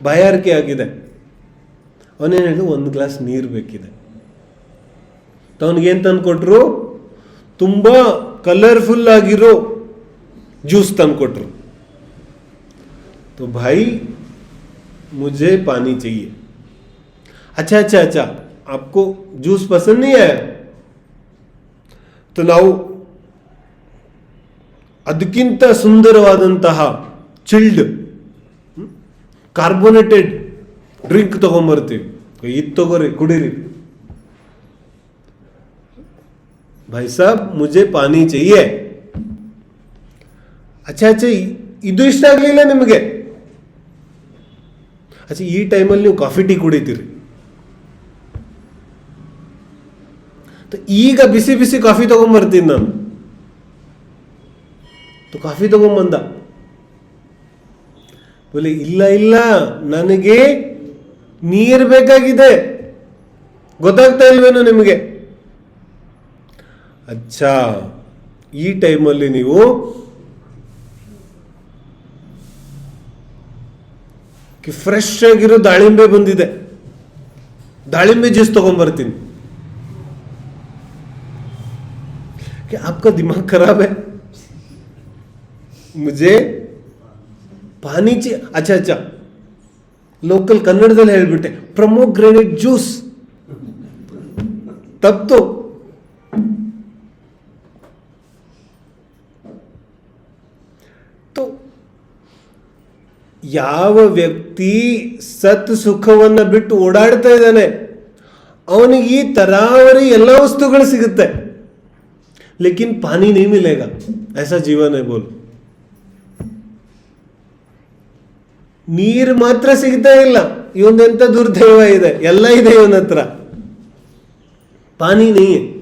ಬಾಯಾರಿಕೆ ಆಗಿದೆ ಅವನೇನು ಹೇಳಿದ ಒಂದು ಗ್ಲಾಸ್ ನೀರು ಬೇಕಿದೆ ಅವನಿಗೇನು ತಂದು ಕೊಟ್ಟರು ತುಂಬ ಕಲರ್ಫುಲ್ ಆಗಿರೋ ಜ್ಯೂಸ್ ತಂದು ಕೊಟ್ಟರು तो भाई मुझे पानी चाहिए अच्छा अच्छा अच्छा आपको जूस पसंद नहीं आया तो ನಾವು ಅದಕ್ಕಿಂತ ಸುಂದರವಾದಂತಹ ಚಿಲ್ಡ್ ಕಾರ್ಬೋನೇಟೆಡ್ ಡ್ರಿಂಕ್ ತಗೊಂಬರ್ತೀವಿ. ಇದು ತಗೋರಿ, ಕುಡೀರಿ. ಭಾಯ್ ಸಾಬ್, ಮುಜೆ ಪಾನಿ ಚೆಯ್ಯೆ ಅಚ್ಚೆ ಅಚ್ಚೆ ಇದು ಇಷ್ಟ ಆಗಲಿಲ್ಲ ನಿಮಗೆ? ಅಚ್ಚ, ಈ ಟೈಮಲ್ಲಿ ನೀವು ಕಾಫಿ ಟೀ ಕುಡಿತೀರಿ. ಈಗ ಬಿಸಿ ಬಿಸಿ ಕಾಫಿ ತೊಗೊಂಬರ್ತೀನಿ ನಾನು. ಕಾಫಿ ತಗೊಂಬಂದ. ಬೋಲೆ ಇಲ್ಲ ಇಲ್ಲ ನನಗೆ ನೀರು ಬೇಕಾಗಿದೆ ಗೊತ್ತಾಗ್ತಾ ಇಲ್ವೇನೋ ನಿಮಗೆ ಅಚ್ಚಾ ಈ ಟೈಮಲ್ಲಿ ನೀವು ಫ್ರೆಶ್ ಆಗಿರೋ ದಾಳಿಂಬೆ ಬಂದಿದೆ ದಾಳಿಂಬೆ ಜ್ಯೂಸ್ ತಗೊಂಬರ್ತೀನಿ क्या आपका दिमाग खराब है मुझे ಪಾನೀಚಿ, ಅಚ್ಚ ಅಚ್ಚ. ಲೋಕಲ್ ಕನ್ನಡದಲ್ಲಿ ಹೇಳಿಬಿಟ್ಟೆ ಪ್ರಮೋಗ್ರೆನೇಟ್ ಜ್ಯೂಸ್. ತಪ್ತು ಯಾವ ವ್ಯಕ್ತಿ ಸತ್ ಸುಖವನ್ನು ಬಿಟ್ಟು ಓಡಾಡ್ತಾ ಇದ್ದಾನೆ, ಅವನಿಗೆ ಈ ತರಾವರಿ ಎಲ್ಲ ವಸ್ತುಗಳು ಸಿಗುತ್ತೆ. ಲೇಕಿನ್ ಪಾನಿ ನೇಮಿಲೇಗ ಐಸಾ ಜೀವನ ಬೋಲು. ನೀರು ಮಾತ್ರ ಸಿಗ್ತಾ ಇಲ್ಲ. ಇವನ್ನೆಂತ ದುರ್ದೈವ ಇದೆ? ಎಲ್ಲ ಇದೆ ಇವನ ಹತ್ರ ಪಾನಿ ನೀ.